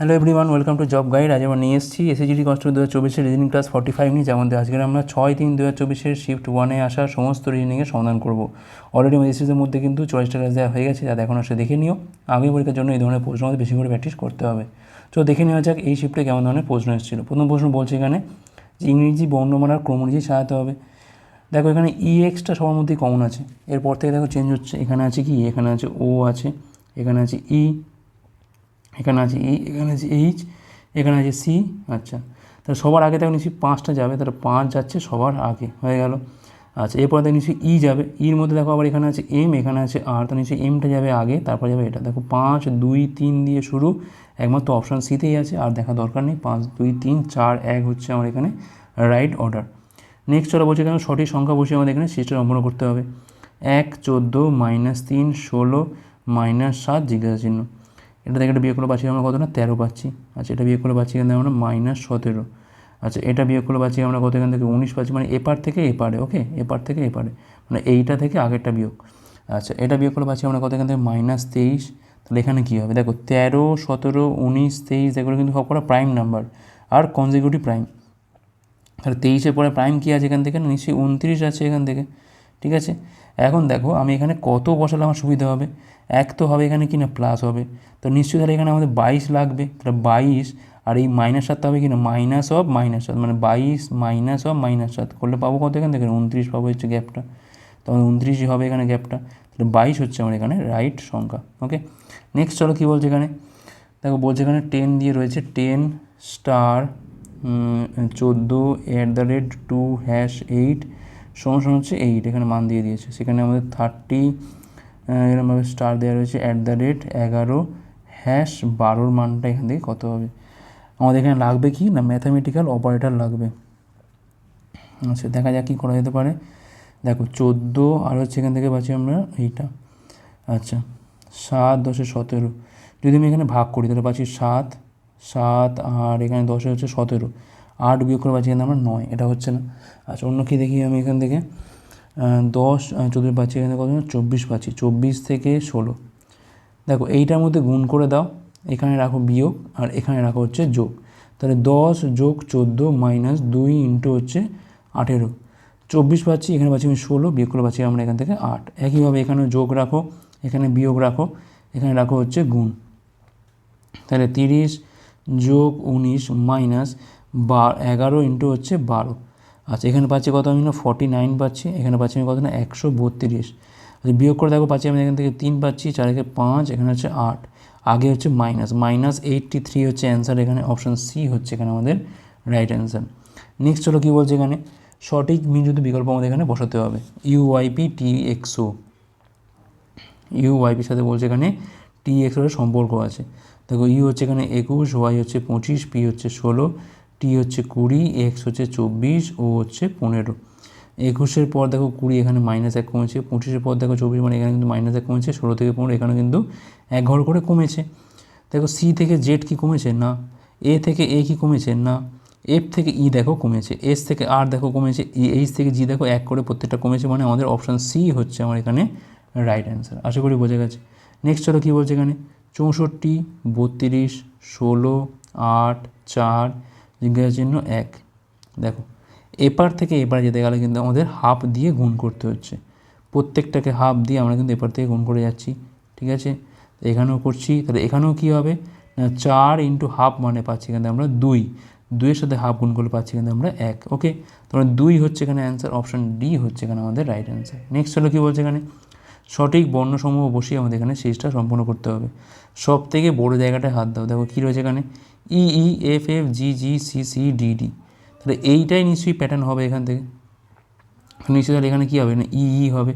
Hello everyone welcome to job guide আজ আমরা নিয়ে এসেছি এসএসজিডি কনস্টেবল দু হাজার চব্বিশের রিজনিং ক্লাস ফর্টি ফাইভ নিয়ে যেমন আজকে আমরা ছয় তিন দু হাজার চব্বিশের শিফট ওয়ানে আসা সমস্ত রিজনিংয়ের সমাধান করব। অলরেডি আমাদের এসএসের মধ্যে কিন্তু চয়েসটা ক্লাস দেওয়া হয়ে গেছে, যাতে এখন আসলে দেখে নিও। আগামী পরীক্ষার জন্য এই ধরনের প্রশ্ন আমাদের বেশি করে প্র্যাকটিস করতে হবে। তো দেখে নেওয়া যাক এই শিফটে কেমন ধরনের প্রশ্ন এসেছিল। প্রথম প্রশ্ন বলছে এখানে যে ইংরেজি বর্ণমালার ক্রম অনুযায়ী সাজাতে হবে। দেখো এখানে ই এক্সটা সবার মধ্যেই কমন আছে। এরপর থেকে দেখো চেঞ্জ হচ্ছে। এখানে আছে কি? এখানে আছে ও আছে। এখানে আছে ই এখানে আছে ই এখানে আছে এইচ এখানে আছে সি আচ্ছা। তাহলে সবার আগে দেখো নিশ্চয়ই পাঁচটা যাবে, তাহলে পাঁচ যাচ্ছে সবার আগে, হয়ে গেল। আচ্ছা এরপরে দেখো নিশ্চয়ই ই যাবে। ইর মধ্যে দেখো আবার এখানে আছে এম এখানে আছে আর তো নিশ্চয়ই এমটা যাবে আগে, তারপর যাবে এটা। দেখো পাঁচ, দুই, তিন দিয়ে শুরু, একমাত্র অপশান সিতেই আছে, আর দেখা দরকার নেই। পাঁচ, দুই, তিন, চার, এক হচ্ছে আমার এখানে রাইট অর্ডার নেক্সট চলো বলছে কেন সঠিক সংখ্যা বসে আমাদের এখানে সিস্টেম সম্পন্ন করতে হবে। এক, চোদ্দ মাইনাস তিন, ষোলো মাইনাস সাত জিজ্ঞাসা চিহ্ন এটা থেকে এটা বিয়োগ করে পাচ্ছি আমরা কত না তেরো পাচ্ছি। আচ্ছা এটা বিয়োগ করে পাচ্ছি এখান থেকে আমরা মাইনাস সতেরো। আচ্ছা এটা বিয়োগ করে পাচ্ছি আমরা কত? এখান থেকে উনিশ পাচ্ছি। মানে এপার থেকে এপারে ওকে এপার থেকে এপারে। মানে এইটা থেকে আগেরটা বিয়োগ। আচ্ছা এটা বিয়োগ করে পাচ্ছি আমরা কত? এখান থেকে মাইনাস তেইশ। তাহলে এখানে কী হবে? দেখো, তেরো, সতেরো, উনিশ, তেইশ, এগুলো কিন্তু সব কটা প্রাইম নাম্বার আর কনজিকিউটিভ প্রাইম তাহলে তেইশের পরে প্রাইম কী আছে এখান থেকে? নিশ্চয়ই উনত্রিশ আছে এখান থেকে। ঠিক আছে? এখন দেখো, আমি এখানে কত বসালে আমার সুবিধা হবে? এক তো হবে এখানে কি না প্লাস হবে। তো নিশ্চয়ই তাহলে এখানে আমাদের বাইশ লাগবে। তাহলে বাইশ আর এই মাইনাস সাতটা হবে কি না মাইনাস অফ মাইনাস সাত। মানে বাইশ মাইনাস অফ মাইনাস সাত। করলে পাবো কত এখান থেকে? উনত্রিশ পাবো হচ্ছে গ্যাপটা তখন উনত্রিশই হবে এখানে গ্যাপটা তাহলে বাইশ হচ্ছে আমার এখানে রাইট সংখ্যা ওকে নেক্সট চলো কী বলছে এখানে? দেখো বলছে এখানে টেন দিয়ে রয়েছে টেন স্টার চোদ্দ at the rate two hash eight সমান হচ্ছে এইট এখানে মান দিয়ে দিয়েছে। সেখানে আমাদের থার্টি এরকমভাবে স্টার দেওয়া রয়েছে অ্যাট দ্য রেট এগারো হ্যাশ বারোর মানটা এখান থেকে কত হবে? আমাদের এখানে লাগবে কি? না ম্যাথামেটিক্যাল অপারেটার লাগবে। আচ্ছা দেখা যাক কী করা যেতে পারে। দেখো, চোদ্দ আর হচ্ছে এখান থেকে পাচ্ছি আমরা এইটা। আচ্ছা সাত দশে সতেরো। যদি আমি এখানে ভাগ করি, তাহলে পাচ্ছি সাত সাত আর এখানে দশে হচ্ছে সতেরো। আট বিয়োগ করে পাচ্ছি এখানে আমরা নয়, এটা হচ্ছে না। আচ্ছা অন্য কী দেখি আমি এখান থেকে? দশ চোদ্দ পাচ্ছি এখানে কত চব্বিশ পাচ্ছি চব্বিশ থেকে ষোলো। দেখো, এইটার মধ্যে গুণ করে দাও, এখানে রাখো বিয়োগ, আর এখানে রাখো হচ্ছে যোগ। তাহলে দশ যোগ চোদ্দ মাইনাস দুই ইন্টু হচ্ছে আঠেরো। চব্বিশ পাচ্ছি এখানে পাচ্ছি আমি ষোলো, বিয়োগ করে পাচ্ছি আমরা এখান থেকে আট। একইভাবে এখানে যোগ রাখো, এখানে বিয়োগ রাখো, এখানে রাখো হচ্ছে গুণ। তাহলে তিরিশ যোগ উনিশ মাইনাস বা এগারো ইন্টু হচ্ছে বারো। আচ্ছা এখানে পাচ্ছি কত আমি না ফর্টি নাইন পাচ্ছি, এখানে পাচ্ছি আমি কত না একশো বত্রিশ। আচ্ছা বিয়োগ করে দেখো, পাচ্ছি আমি এখান থেকে তিন পাচ্ছি চার একে পাঁচ, এখানে হচ্ছে আট। আগে হচ্ছে মাইনাস মাইনাস এইটটি থ্রি হচ্ছে অ্যান্সার এখানে অপশান সি হচ্ছে এখানে আমাদের রাইট অ্যান্সার নেক্সট হলো কী বলছে এখানে? সঠিক মিনযুক্ত বিকল্প আমাদের এখানে বসাতে হবে। ইউওয়াইপি টি এক্সও ইউওয়াইপির সাথে বলছে এখানে টি এক্সোর সম্পর্ক আছে। দেখো ইউ হচ্ছে এখানে একুশ ওয়াই হচ্ছে পঁচিশ পি হচ্ছে ষোলো টি হচ্ছে কুড়ি, এক্স হচ্ছে চব্বিশ, ও হচ্ছে পনেরো। একুশের পর দেখো কুড়ি, এখানে মাইনাস এক কমেছে। পঁচিশের পর দেখো চব্বিশ মানে এখানে কিন্তু মাইনাস এক কমেছে। ষোলো থেকে পনেরো, এখানে কিন্তু এক ঘর করে কমেছে। দেখো সি থেকে জেড কি কমেছে? না। এ থেকে এ কি কমেছে? না। এফ থেকে ই দেখো কমেছে। এস থেকে আর দেখো কমেছে। ই এইচ থেকে জি দেখো এক করে প্রত্যেকটা কমেছে মানে আমাদের অপশান সি হচ্ছে আমার এখানে রাইট অ্যান্সার আশা করি বোঝা গেছে। নেক্সট চলো কী বলছে এখানে? চৌষট্টি, বত্রিশ, ষোলো, আট, চার জিজ্ঞাসা চিহ্ন এক। দেখো, এপার থেকে এপার যেতে গেলে কিন্তু আমাদের হাফ দিয়ে গুণ করতে হচ্ছে। প্রত্যেকটাকে হাফ দিয়ে আমরা কিন্তু এপার থেকে গুণ করে যাচ্ছি, ঠিক আছে? এখানেও করছি, তাহলে এখানেও কী হবে? না, চার ইন্টু হাফ মানে পাচ্ছি কিন্তু আমরা দুই। দুইয়ের সাথে হাফ গুণ করলে পাচ্ছি কিন্তু আমরা এক। ওকে তাহলে দুই হচ্ছে এখানে অ্যান্সার অপশান ডি হচ্ছে এখানে আমাদের রাইট অ্যান্সার নেক্সট হলো কী বলছে এখানে? সঠিক বর্ণসমূহ বসিয়ে আমাদের এখানে শেষটা সম্পূর্ণ করতে হবে। সব থেকে বড় জায়গাটায় হাত দাও। দেখো কী রয়েছে এখানে? E E F F G G C C D D তাহলে এইটাই নিশ্চয়ই প্যাটার্ন হবে এখান থেকে। নিশ্চয়ই তাহলে এখানে কী হবে? না ই ই হবে।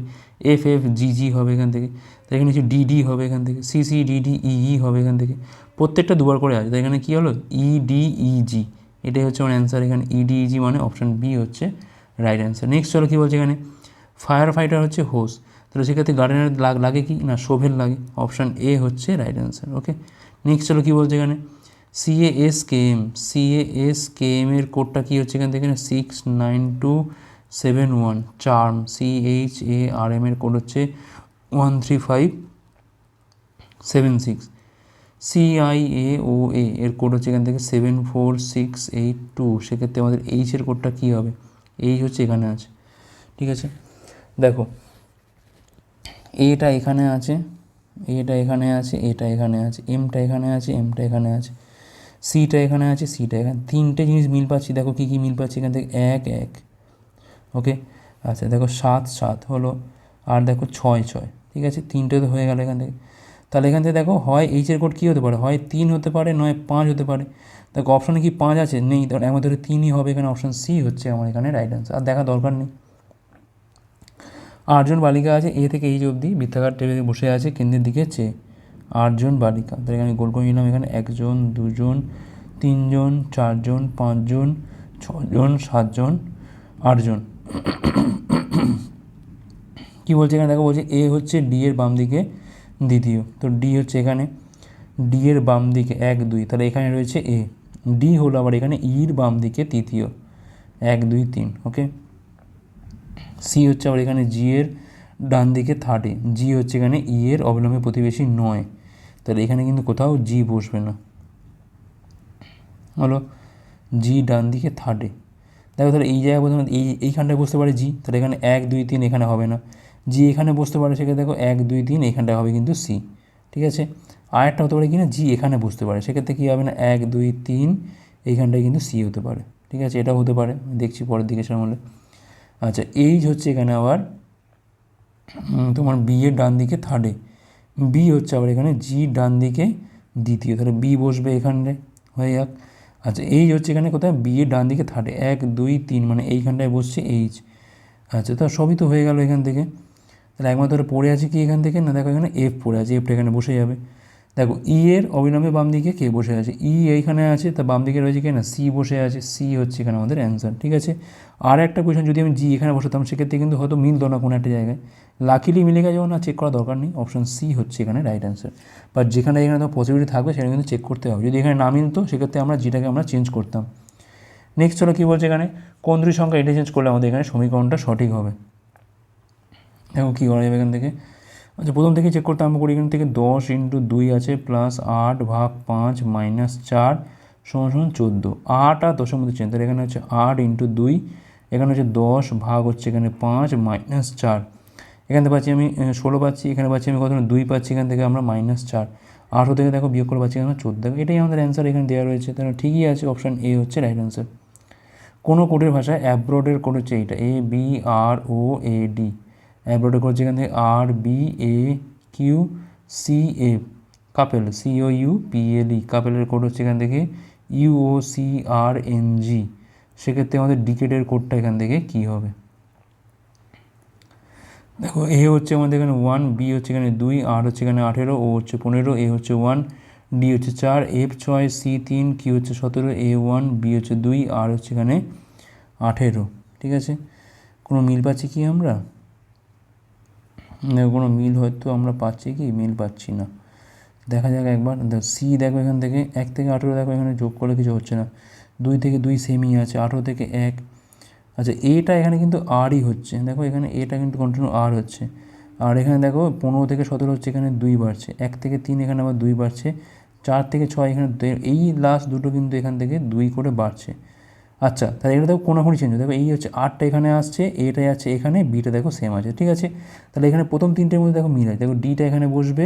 এফ এফ জি জি হবে এখান থেকে। তাহলে এখানে নিশ্চয়ই ডি ডি হবে এখান থেকে। C C D D E E হবে এখান থেকে। প্রত্যেকটা দুবার করে আছে তাই এখানে কী হলো? ই ডি ই জি এটাই হচ্ছে আমার অ্যান্সার এখানে। ই ডি ই জি মানে অপশান বি হচ্ছে রাইট অ্যান্সার নেক্সট চলো কী বলছে এখানে? ফায়ার ফাইটার হচ্ছে হোস তাহলে সেক্ষেত্রে গার্ডেনের লাগ লাগে কি? না শোভের লাগে। অপশান এ হচ্ছে রাইট অ্যান্সার ওকে নেক্সট চলো কী বলছে এখানে? C A S K M C A S K M এর কোডটা কী হচ্ছে এখান থেকে six nine two seven one charm C H A R M এর কোড হচ্ছে one three five seven six C I A O A এর code হচ্ছে এখান থেকে seven four six eight two সেক্ষেত্রে আমাদের এইচের কোডটা কী হবে? এইচ হচ্ছে এখানে আছে, ঠিক আছে? দেখো এটা এখানে আছে এটা এখানে আছে এটা এখানে আছে এমটা এখানে আছে এমটা এখানে আছে সিটা এখানে আছে সিটা এখানে, তিনটে জিনিস মিল পাচ্ছি, দেখো কী কী মিল পাচ্ছি এখান থেকে, এক এক ওকে আচ্ছা দেখো সাত সাত হলো, আর দেখো ছয় ছয়, ঠিক আছে? তিনটে তো হয়ে গেল এখান থেকে। তাহলে এখান থেকে দেখো, হয় এইচের কোড কী হতে পারে? হয় তিন হতে পারে, নয়, পাঁচ হতে পারে। দেখো অপশানে কি পাঁচ আছে? নেই তখন আমাদের তিনই হবে, এখানে অপশান সি হচ্ছে আমার এখানে রাইট অ্যান্সার আর দেখা দরকার নেই। আটজন বালিকা আছে এ থেকে এইচ অবধি, বৃত্তাকার টেবিলে বসে আছে, কেন্দ্রের দিকে চেয়ে। আটজন বালিকা। তাহলে এখানে গোল করে নিলাম এখানে একজন, দুজন, তিনজন, চারজন, পাঁচজন, ছজন, সাতজন, আটজন। কী বলছে এখানে? দেখো বলছে এ হচ্ছে ডি এর বাম দিকে দ্বিতীয়। তো ডি হচ্ছে এখানে, ডি এর বাম দিকে এক, দুই। তাহলে এখানে রয়েছে এ। ডি হলো আবার এখানে ইর বাম দিকে তৃতীয়। এক, দুই, তিন, ওকে? সি হচ্ছে আবার এখানে জি এর ডান দিকে থার্ডে জি হচ্ছে এখানে ই এর অবিলম্বে প্রতিবেশী নয়। তাহলে এখানে কিন্তু কোথাও জি বসবে না। হলো জি ডান দিকে থার্ডে দেখো তাহলে এই জায়গায় প্রথমে এই, এইখানটায় বসতে পারে জি তাহলে এখানে এক, দুই, তিন এখানে হবে না। জি এখানে বসতে পারে সেক্ষেত্রে দেখো এক, দুই, তিন এখানটায় হবে কিন্তু সি ঠিক আছে? আর একটা হতে পারে কি না জি এখানে বসতে পারে, সেক্ষেত্রে কী হবে না? এক, দুই, তিন এইখানটায় কিন্তু সি হতে পারে, ঠিক আছে? এটাও হতে পারে, দেখছি পরের দিকে সেরকম হলে আচ্ছা এইচ হচ্ছে এখানে আবার তোমার বিয়ের ডান দিকে থার্ডে বি হচ্ছে আবার এখানে জি ডান দিকে দ্বিতীয়, তাহলে বি বসবে এখানে হয়ে যাক। আচ্ছা এইচ হচ্ছে এখানে কোথায়? বি এর ডান দিকে থার্ড এক, দুই, তিন মানে এইখানটায় বসছে এইচ আচ্ছা তা সবই তো হয়ে গেল এখান থেকে। তাহলে একমাত্র পড়ে আছে কি এখান থেকে? না, দেখো এখানে এফ পড়ে আছে এফটা এখানে বসে যাবে। দেখো ই এর অবিলম্বে বাম দিকে কে বসে আছে? ই এইখানে আছে, তা বাম দিকে রয়েছে কে না? সি বসে আছে। সি হচ্ছে এখানে আমাদের অ্যান্সার ঠিক আছে? আর একটা কোয়েশন যদি আমি জি এখানে বসাতাম, সেক্ষেত্রে কিন্তু হয়তো মিলতো না কোনো একটা জায়গায়। লাকিলি মিলে গেছে না চেক করা দরকার নেই। অপশন সি হচ্ছে এখানে রাইট অ্যান্সার বাট যেখানে এখানে তো পসিবিলিটি থাকবে সেটা কিন্তু চেক করতে হবে। যদি এখানে না মিলতো, সেক্ষেত্রে আমরা জিটাকে আমরা চেঞ্জ করতাম। নেক্সট হলো কী বলছে এখানে? কোন দুই সংখ্যা এটা চেঞ্জ করলে আমাদের এখানে সমীকরণটা সঠিক হবে? দেখো কী করা যাবে এখান থেকে? আচ্ছা প্রথম থেকে চেক করতে আরম্ভ করি, এখান থেকে দশ ইন্টু দুই আছে প্লাস আট ভাগ পাঁচ মাইনাস চার, সমান সমান চোদ্দ। আট আর দশের মধ্যে চেঞ্জ তাহলে এখানে হচ্ছে আট ইন্টু দুই, এখানে হচ্ছে দশ ভাগ হচ্ছে এখানে পাঁচ মাইনাস চার। এখান থেকে পাচ্ছি আমি ষোলো পাচ্ছি, এখানে পাচ্ছি আমি কত দুই পাচ্ছি, এখান থেকে আমরা মাইনাস চার। আঠেরো থেকে দেখো বিয়োগ করে পাচ্ছি এখানে চোদ্দ। এটাই আমাদের অ্যান্সার এখানে দেওয়া রয়েছে, তাহলে ঠিকই আছে অপশান এ হচ্ছে রাইট অ্যান্সার কোনো কোডের ভাষায় অ্যাব্রোডের কোড হচ্ছে এইটা A B R O A D অ্যাব্রোডের code হচ্ছে এখান থেকে R B A Q C A couple C O U P L E কাপেলের code হচ্ছে এখান থেকে U O C R N G সেক্ষেত্রে আমাদের ডিকেটের কোডটা এখান থেকে কী হবে? দেখো এ হচ্ছে আমাদের এখানে ওয়ান বি হচ্ছে এখানে দুই আর হচ্ছে এখানে আঠেরো ও হচ্ছে পনেরো এ হচ্ছে ওয়ান ডি হচ্ছে চার এফ ছয় সি তিন কি হচ্ছে সতেরো এ ওয়ান বি হচ্ছে দুই আর হচ্ছে এখানে আঠেরো। ঠিক আছে? কোনো মিল পাচ্ছি কি আমরা? কোনো মিল হয়তো আমরা পাচ্ছি কি? মিল পাচ্ছি না। দেখা যাক একবার। সি দেখো এখান থেকে। এক থেকে আঠেরো দেখো এখানে যোগ করলে কিছু হচ্ছে না। দুই থেকে দুই সেমি আছে, আঠেরো থেকে এক। আচ্ছা এটা এখানে কিন্তু আরই হচ্ছে। দেখো এখানে এটা কিন্তু কন্টিনিউ আর হচ্ছে। আর এখানে দেখো পনেরো থেকে সতেরো হচ্ছে, এখানে দুই বাড়ছে। এক থেকে তিন এখানে আবার দুই বাড়ছে। চার থেকে ছয় এখানে এই লাস্ট দুটো কিন্তু এখান থেকে দুই করে বাড়ছে। আচ্ছা তাহলে এটা দেখো কোনাকুনি চেঞ্জ দেখো এই হচ্ছে আটটা এখানে আসছে, এটাই আছে এখানে, বিটা দেখো সেম আছে, ঠিক আছে? তাহলে এখানে প্রথম তিনটের মধ্যে দেখো মিল আছে। দেখো ডিটা এখানে বসবে,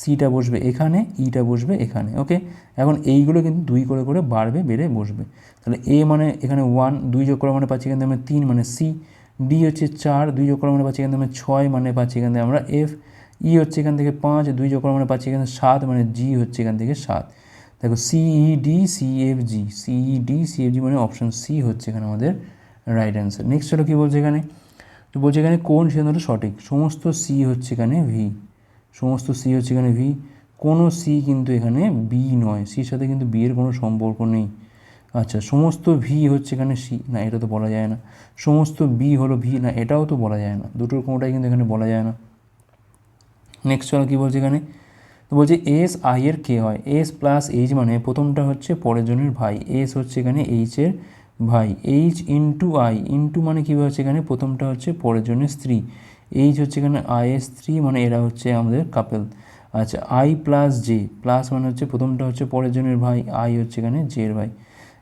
সিটা বসবে এখানে, ইটা বসবে এখানে ওকে এখন এইগুলো কিন্তু দুই করে করে বাড়বে, বেড়ে বসবে। তাহলে এ মানে এখানে ওয়ান দুই যোগ করা মানে পাচ্ছি এখান আমরা তিন মানে সি ডি হচ্ছে চার, দুই যোগ করা মানে পাচ্ছি এখান থেকে ছয় মানে পাচ্ছি এখান থেকে আমরা এফ ই হচ্ছে এখান থেকে পাঁচ, দুই যোগ করা মানে পাচ্ছি এখানে সাত মানে জি হচ্ছে এখান থেকে সাত। দেখো সিই ডি সি এফ জি সিই ডি সি এফ জি মানে অপশান সি হচ্ছে এখানে আমাদের রাইট অ্যান্সার নেক্সট হলো কী বলছে এখানে? তো বলছে এখানে কোন সিদ্ধান্তটা সঠিক? সমস্ত সি হচ্ছে এখানে ভি সমস্ত সি হচ্ছে এখানে ভি কোনো সি কিন্তু এখানে বি নয়। সির সাথে কিন্তু বি এর কোনো সম্পর্ক নেই। আচ্ছা সমস্ত ভি হচ্ছে এখানে সি না, এটা তো বলা যায় না। সমস্ত বি হলো ভি না, এটাও তো বলা যায় না। দুটোর কোনোটাই কিন্তু এখানে বলা যায় না। নেক্সট চলো কী বলছে এখানে? তো বলছে এস আই এর কে হয়। এস প্লাস এইচ মানে প্রথমটা হচ্ছে পরের জনের ভাই। এস হচ্ছে এখানে এইচের ভাই। এইচ ইন্টু আই ইন্টু মানে কী হচ্ছে এখানে? প্রথমটা হচ্ছে পরের জনের স্ত্রী। এইচ হচ্ছে এখানে আই স্ত্রী মানে এরা হচ্ছে আমাদের কাপেল আচ্ছা আই প্লাস জে প্লাস মানে হচ্ছে প্রথমটা হচ্ছে পরের জনের ভাই আই হচ্ছে এখানে জে এর ভাই।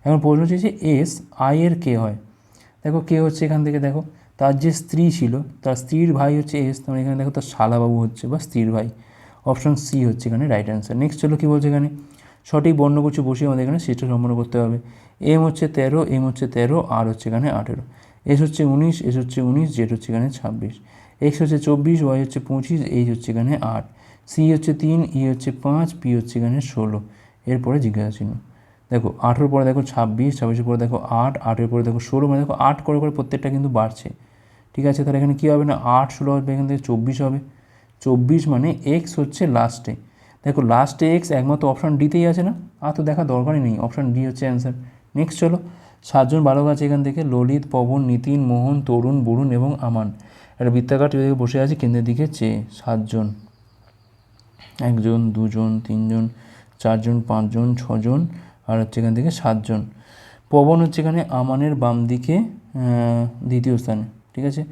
এখন প্রশ্ন হচ্ছে যে এস আই এর কে হয়। দেখো কে হচ্ছে এখান থেকে দেখো, তার যে স্ত্রী ছিল, তার স্ত্রীর ভাই হচ্ছে এস তার মানে এখানে দেখো তার শালাবাবু হচ্ছে বা স্ত্রীর ভাই। অপশন সি হচ্ছে এখানে রাইট অ্যান্সার নেক্সট চলো কী বলছে এখানে? সঠিক বর্ণগুচ্ছ বসিয়ে আমাদের এখানে সিটটা সম্পন্ন করতে হবে। এম হচ্ছে তেরো এম হচ্ছে তেরো আর হচ্ছে এখানে আঠেরো। এস হচ্ছে উনিশ এস হচ্ছে উনিশ জেড হচ্ছে এখানে ছাব্বিশ। এক্স হচ্ছে চব্বিশ ওয়াই হচ্ছে পঁচিশ এইচ হচ্ছে এখানে আট। সি হচ্ছে তিন ই হচ্ছে পাঁচ পি হচ্ছে এখানে ষোলো। এরপরে জিজ্ঞাসা চিহ্ন। দেখো, আঠেরোর পরে দেখো ছাব্বিশ, ছাব্বিশের পরে দেখো আট, আটের পরে দেখো ষোলো মানে দেখো আট করে করে প্রত্যেকটা কিন্তু বাড়ছে। ঠিক আছে, তাহলে এখানে কী হবে না? আট, ষোলো হবে, এখান থেকে চব্বিশ হবে। চব্বিশ মানে এক্স হচ্ছে লাস্টে দেখো লাস্টে এক্স একমাত্র অপশান ডিতেই আছে না? আর তো দেখা দরকারই নেই অপশান ডি হচ্ছে অ্যান্সার নেক্সট চলো, সাতজন বালক আছে এখান থেকে, ললিত, পবন, নিতিন, মোহন, তরুণ, বরুণ এবং আমান। একটা বৃত্তাকার টেবিলে বসে আছে, কেন্দ্রের দিকে চেয়ে, সাতজন। একজন, দুজন, তিনজন, চারজন, পাঁচজন, ছজন, আর হচ্ছে এখান থেকে সাতজন। পবন হচ্ছে এখানে আমানের বাম দিকে দ্বিতীয় স্থানে, ঠিক আছে?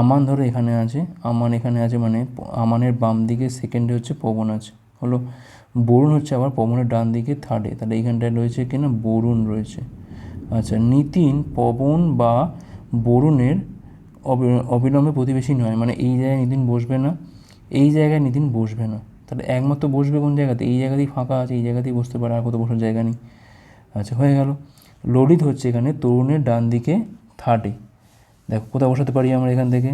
আমান ধরো এখানে আছে, আমান এখানে আছে মানে আমানের বাম দিকে সেকেন্ডে হচ্ছে পবন আছে। হলো, বরুণ হচ্ছে আবার পবনের ডান দিকে থার্ডে তাহলে এইখানটায় রয়েছে কিনা? বরুণ রয়েছে। আচ্ছা নিতিন পবন বা বরুণের অবিলম্বে প্রতিবেশী নয়। মানে এই জায়গায় নিতিন বসবে না, এই জায়গায় নিতিন বসবে না। তাহলে একমাত্র বসবে কোন জায়গাতে? এই জায়গাতেই ফাঁকা আছে, এই জায়গাতেই বসতে পারে, আর কোথাও বসার জায়গা নেই। আচ্ছা হয়ে গেল। ললিত হচ্ছে এখানে তরুণের ডান দিকে থার্ডে দেখো কোথাও বসাতে পারি আমরা এখান থেকে?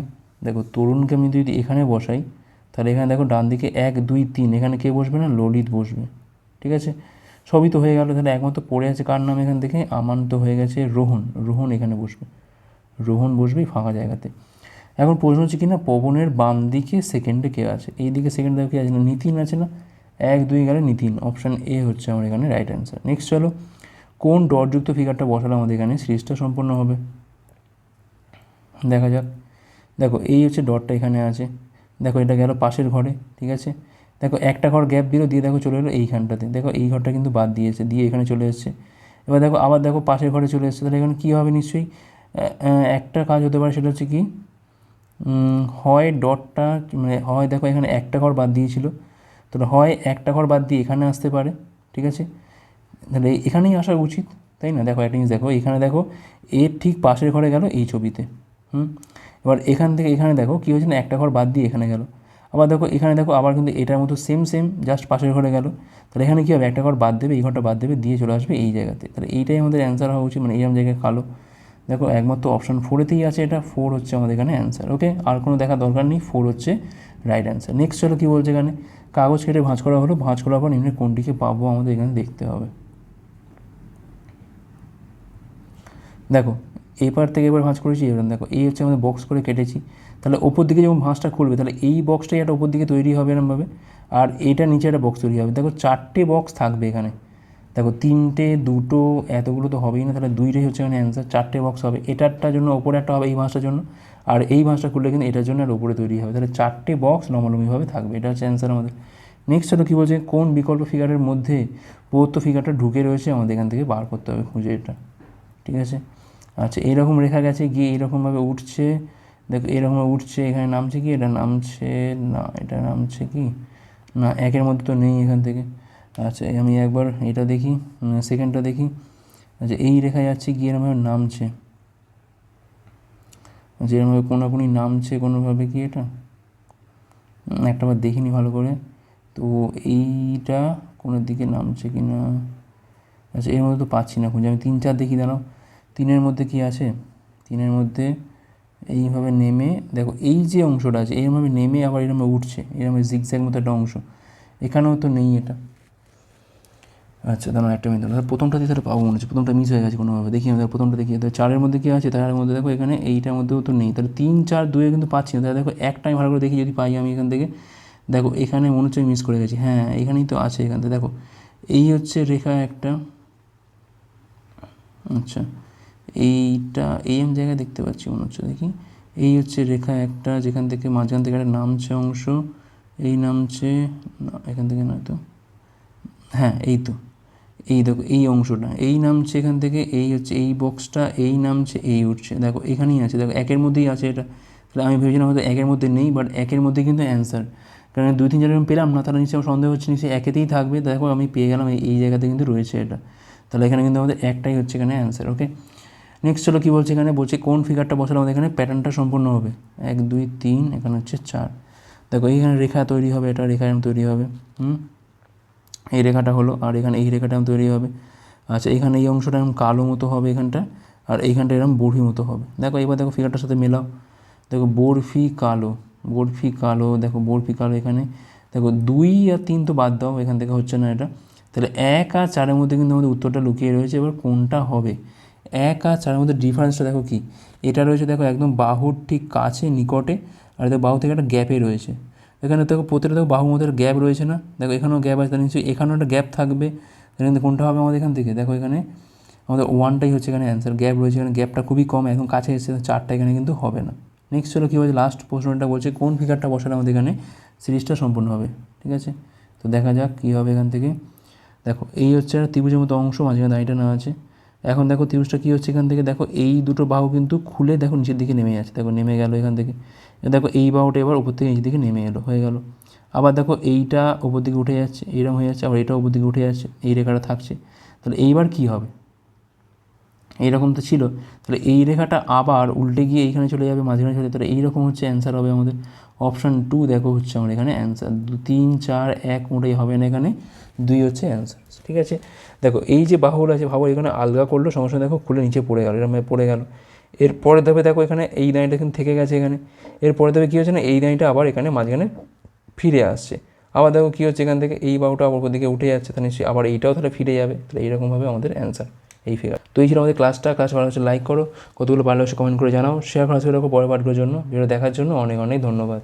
দেখো, তরুণকে আমি যদি এখানে বসাই, তাহলে এখানে দেখো, ডান দিকে এক, দুই, তিন, এখানে কে বসবে না? ললিত বসবে, ঠিক আছে? সবই তো হয়ে গেল, তাহলে একমাত্র পড়ে আছে কার নাম এখান থেকে? আমান তো হয়ে গেছে রোহন রোহন এখানে বসবে, রোহন বসবেই ফাঁকা জায়গাতে। এখন প্রশ্ন হচ্ছে কি না, পবনের বাম দিকে সেকেন্ডে কে আছে? এই দিকে সেকেন্ডে কে আছে না? নিতিন আছে না? এক, দুই গেলে নিতিন অপশান এ হচ্ছে আমার এখানে রাইট অ্যান্সার নেক্সট চলো, কোন ডটযুক্ত ফিগারটা বসালে আমাদের এখানে সিরিজটা সম্পূর্ণ হবে? দেখা যাক। দেখো, এই হচ্ছে ডটটা এখানে আছে। দেখো, এটা গেল পাশের ঘরে, ঠিক আছে? দেখো, একটা ঘর গ্যাপ দিল দিয়ে দেখো চলে এলো এইখানটাতে। দেখো, এই ঘরটা কিন্তু বাদ দিয়েছে, দিয়ে এখানে চলে এসছে। এবার দেখো, আবার দেখো পাশের ঘরে চলে এসছে। তাহলে এখানে কী হবে নিশ্চয়ই? একটা কাজ হতে পারে, সেটা হচ্ছে কি? হয় ডটটা মানে হয় দেখো, এখানে একটা ঘর বাদ দিয়েছিল। তাহলে হয় একটা ঘর বাদ দিয়ে এখানে আসতে পারে, ঠিক আছে? তাহলে এখানেই আসা উচিত, তাই না? দেখো, একটা জিনিস দেখো, এখানে দেখো, এর ঠিক পাশের ঘরে গেল এই ছবিতে। হুম? এবার এখান থেকে এখানে দেখো কী হয়েছে না, একটা ঘর বাদ দিয়ে এখানে গেল। আবার দেখো এখানে দেখো আবার কিন্তু এটার মতো সেম সেম জাস্ট পাশের ঘরে গেল। তাহলে এখানে কী হবে? একটা ঘর বাদ দেবে, এই ঘরটা বাদ দেবে, দিয়ে চলে আসবে এই জায়গাতে। তাহলে এইটাই আমাদের অ্যান্সার হওয়া উচিত মানে এইরকম জায়গায় কালো। দেখো একমাত্র অপশান ফোরেতেই আছে এটা ফোর হচ্ছে আমাদের এখানে অ্যান্সার ওকে আর কোনো দেখা দরকার নেই ফোর হচ্ছে রাইট অ্যান্সার নেক্সট চলো কী বলছে এখানে? কাগজ কেটে ভাঁজ করা হলো, ভাঁজ করার পর নিম্নে কোনটিকে পাবো আমাদের এখানে দেখতে হবে। দেখো এপার থেকে এবার ভাঁজ করেছি, এবার দেখো, এই হচ্ছে আমাদের বক্স করে কেটেছি। তাহলে ওপর দিকে যখন ভাঁজটা খুলবে, তাহলে এই বক্সটাই একটা ওপর দিকে তৈরি হবে এরমভাবে, আর এইটা নিচে একটা বক্স তৈরি হবে। দেখো, চারটে বক্স থাকবে এখানে। দেখো, তিনটে, দুটো, এতগুলো তো হবেই না, তাহলে দুইটাই হচ্ছে এখানে অ্যান্সার চারটে বক্স হবে। এটারটার জন্য ওপরে একটা হবে এই ভাঁজটার জন্য, আর এই ভাঁজটা খুললে কিন্তু এটার জন্য আর ওপরে তৈরি হবে। তাহলে চারটে বক্স নমলমীভাবে থাকবে, এটা হচ্ছে অ্যান্সার আমাদের। নেক্সট হলো কী বলছে? কোন বিকল্প ফিগারের মধ্যে প্রদত্ত ফিগারটা ঢুকে রয়েছে, আমাদের এখান থেকে বার করতে হবে, খুঁজে এটা। ঠিক আছে? আচ্ছা এইরকম রেখা গেছে, গিয়ে এইরকমভাবে উঠছে। দেখো এরকমভাবে উঠছে, এখানে নামছে কি? এটা নামছে, না, এটা নামছে কি? না, একের মধ্যে তো নেই এখান থেকে। আচ্ছা আমি একবার এটা দেখি সেকেন্ডটা দেখি। আচ্ছা এই রেখা যাচ্ছে, গিয়ে এরকমভাবে নামছে। আচ্ছা এরকমভাবে কোনাকুনি নামছে কোনোভাবে কি এটা? একটাবার দেখিনি ভালো করে। তো এইটা কোনের দিকে নামছে কি না আচ্ছা এর মধ্যে তো পাচ্ছি না খুঁজে। আমি তিন, চার দেখি, দাঁড়াও। তিনের মধ্যে কি আছে? তিনের মধ্যে এইভাবে নেমে, দেখো এই যে অংশটা আছে, এইভাবে নেমে আবার এরকম উঠছে, এরকম জিগজ্যাগ মতো একটা অংশ। এখানেও তো নেই এটা। আচ্ছা দাঁড়াও একটা মিনিট দাঁড়াও প্রথমটা দিয়ে তাহলে পাবো মনে হচ্ছে, প্রথমটা মিস হয়ে গেছে কোনোভাবে, দেখি আমাদের প্রথমটা দেখি, তাহলে চারের মধ্যে কী আছে? তার মধ্যে দেখো এখানে এইটার মধ্যেও তো নেই, তাহলে তিন, চার, দুয়ে কিন্তু পাচ্ছি না, তাহলে দেখো একটাই ভালো করে দেখি, যদি পাই আমি এখান থেকে। দেখো এখানে মনে হচ্ছে মিস করে গেছি হ্যাঁ এখানেই তো আছে এখান থেকে, দেখো। এই হচ্ছে রেখা একটা আচ্ছা। এইটা, এই আমি জায়গায় দেখতে পাচ্ছি মনে হচ্ছে, দেখি। এই হচ্ছে রেখা একটা, যেখান থেকে মাঝখান থেকে একটা নামছে অংশ। এই নামছে, না, এখান থেকে নয় তো? হ্যাঁ এই তো। এই দেখো, এই অংশটা। এই নামছে এখান থেকে, এই হচ্ছে এই বক্সটা এই নামছে, এই উঠছে। দেখো, এখানেই আছে। দেখো, একের মধ্যেই আছে এটা। তাহলে আমি ভেবেছিলাম হয়তো একের মধ্যে নেই বাট একের মধ্যে কিন্তু অ্যান্সার কারণ দুই, তিন যেরকম পেলাম না, তারা নিশ্চয়ই আমার সন্দেহ হচ্ছে, নিশ্চয়ই একেতেই থাকবে। দেখো, আমি পেয়ে গেলাম, এই জায়গাতে কিন্তু রয়েছে এটা। তাহলে এখানে কিন্তু আমাদের একটাই হচ্ছে এখানে অ্যান্সার ওকে নেক্সট চলো কী বলছে এখানে? বলছে কোন ফিগারটা বসালে আমাদের এখানে প্যাটার্নটা সম্পূর্ণ হবে? এক, দুই, তিন, এখানে হচ্ছে চার। দেখো এইখানে রেখা তৈরি হবে, এটা রেখা এরকম তৈরি হবে, হুম? এই রেখাটা হলো, আর এখানে এই রেখাটা তৈরি হবে। আচ্ছা এখানে এই অংশটা এরকম কালো মতো হবে এখানটা, আর এইখানটা এরকম বরফি মতো হবে। দেখো, এবার দেখো ফিগারটার সাথে মেলাও। দেখো, বরফি কালো বরফি কালো, দেখো, বরফি কালো এখানে। দেখো, দুই আর তিন তো বাদ দাও, এখান থেকে হচ্ছে না এটা। তাহলে এক আর চারের মধ্যে কিন্তু আমাদের উত্তরটা লুকিয়ে রয়েছে, এবার কোনটা হবে? এক আর চারের মধ্যে ডিফারেন্সটা দেখো কি? এটা রয়েছে দেখো একদম বাহুর ঠিক কাছে, নিকটে, আর দেখো বাহু থেকে একটা গ্যাপে রয়েছে। এখানে দেখো প্রতিটা দেখো বাহুর মধ্যে গ্যাপ রয়েছে না? দেখো এখানেও গ্যাপ আছে, তাহলে নিশ্চয়ই এখানেও একটা গ্যাপ থাকবে। কিন্তু কোনটা হবে আমাদের এখান থেকে? দেখো এখানে আমাদের ওয়ানটাই হচ্ছে এখানে অ্যান্সার গ্যাপ রয়েছে এখানে গ্যাপটা খুবই কম, একদম কাছে এসেছে চারটা এখানে কিন্তু হবে না। নেক্সট হলো কী বলছে? লাস্ট প্রশ্নটা বলছে, কোন ফিগারটা বসালে আমাদের এখানে সিরিজটা সম্পূর্ণ হবে? ঠিক আছে? তো দেখা যাক কী হবে এখান থেকে। দেখো, এই হচ্ছে একটা ত্রিভুজের মতো অংশ, মাঝখানে দাঁড়িটা না আছে। এখন দেখো ত্রিভুজটা কী হচ্ছে এখান থেকে? দেখো এই দুটো বাহু কিন্তু খুলে দেখো নিচের দিকে নেমে যাচ্ছে। দেখো নেমে গেল এখান থেকে। দেখো এই বাহুটা এবার উপর থেকে নিচের দিকে নেমে এলো, হয়ে গেল। আবার দেখো এইটা উপর দিকে উঠে যাচ্ছে এইরকম হয়ে যাচ্ছে, আবার এটা উপর দিকে উঠে যাচ্ছে, এই রেখাটা থাকছে। তাহলে এইবার কী হবে? এইরকম তো ছিল। তাহলে এই রেখাটা আবার উল্টে গিয়ে এইখানে চলে যাবে, মাঝখানে চলে তাহলে এইরকম হচ্ছে অ্যান্সার হবে আমাদের। অপশান টু দেখো হচ্ছে আমার এখানে অ্যান্সার দু, তিন, চার, এক মোটেই হবে না এখানে। দুই হচ্ছে অ্যান্সার ঠিক আছে? দেখো, এই যে বাহুগুলো আছে ভাবো এখানে আলগা করল, সঙ্গে দেখো খুলে নিচে পড়ে গেল এরকম পড়ে গেল। এরপরে দেবে দেখো এখানে এই দাঁড়িটা কিন্তু থেকে গেছে এখানে। এরপরে দেবে কী হচ্ছে না, এই দাঁড়িটা আবার এখানে মাঝখানে ফিরে আসছে। আবার দেখো কী হচ্ছে এখান থেকে, এই বাহুটা ওপর দিকে উঠে যাচ্ছে, তাহলে নিশ্চয়ই আবার এইটাও তাহলে ফিরে যাবে। তাহলে এইরকমভাবে আমাদের অ্যান্সার এই ফিগার তো এই ছিল আমাদের ক্লাসটা ক্লাস ভালো হচ্ছে লাইক করো। কতগুলো ভালো হচ্ছে কমেন্ট করে জানাও। শেয়ার করা ছিল পরের পাঠগুলোর জন্য। ভিডিও দেখার জন্য অনেক অনেক ধন্যবাদ।